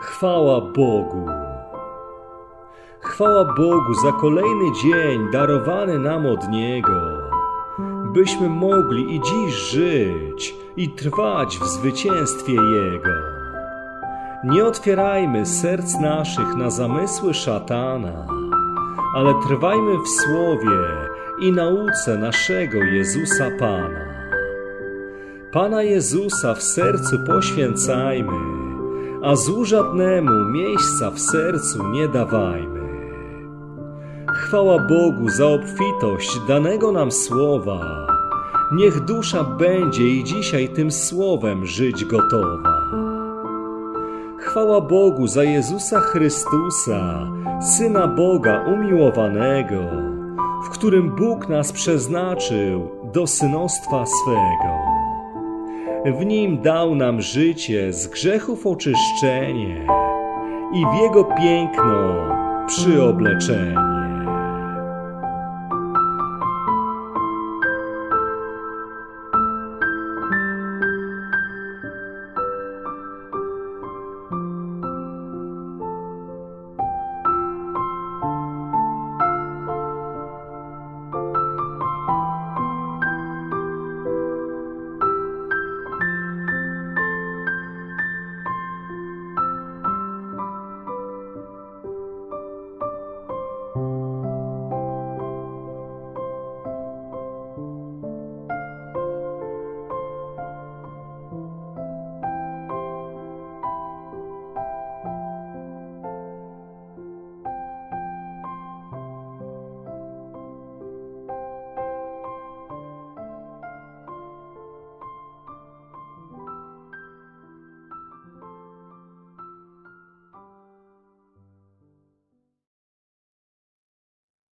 Chwała Bogu. Chwała Bogu za kolejny dzień darowany nam od Niego, byśmy mogli i dziś żyć i trwać w zwycięstwie Jego. Nie otwierajmy serc naszych na zamysły szatana, ale trwajmy w słowie i nauce naszego Jezusa Pana. Pana Jezusa w sercu poświęcajmy, a złu żadnemu miejsca w sercu nie dawajmy. Chwała Bogu za obfitość danego nam słowa. Niech dusza będzie i dzisiaj tym słowem żyć gotowa. Chwała Bogu za Jezusa Chrystusa, Syna Boga umiłowanego, w którym Bóg nas przeznaczył do synostwa swego. W nim dał nam życie z grzechów oczyszczenie i w jego piękno przyobleczenie.